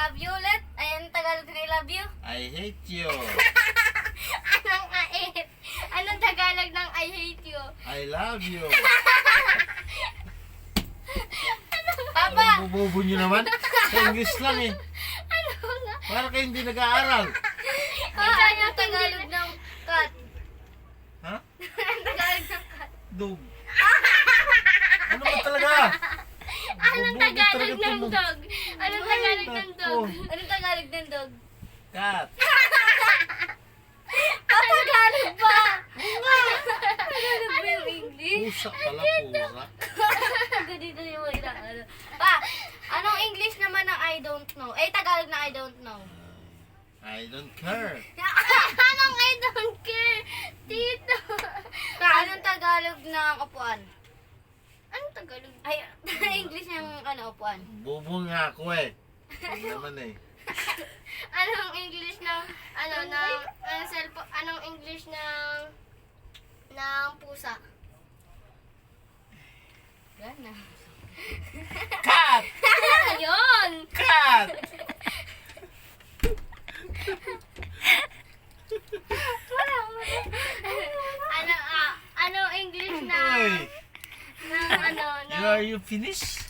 love you ulit? Ay, anong Tagalog ng I love you? I hate you. Anong ait? Anong Tagalog ng I hate you? I love you. Papa! Ang bobo nyo naman. Sa English lang eh. Ano nga? Para kayo hindi nag-aaral. Isa yung Tagalog ng cat. Ha? Tagalog ng cat? Dog. Ano ba talaga? Anong Bobo Tagalog ng dog? Anong Tagalog ng dog? Anong Tagalog ng dog? Cat. Tagalog ba? Tagalog ba yung English? Pusa pala, pura. Ganito yung mga ano. Pa, anong English naman ng I don't know? Eh, Tagalog na I don't know. I don't care. anong I don't care? Tito. Pa, anong Tagalog ng upuan? Anong Tagalog? Ay, ng ano, upuan. Bobo nga ako eh. Hindi naman eh. Anong English ng, ano, ng, anong cellphone, anong English ng, ng pusa? Gana. Cat! Ayun! Cat! ano, ah, ano English na, Hey! ng ano, You ng, are you finished?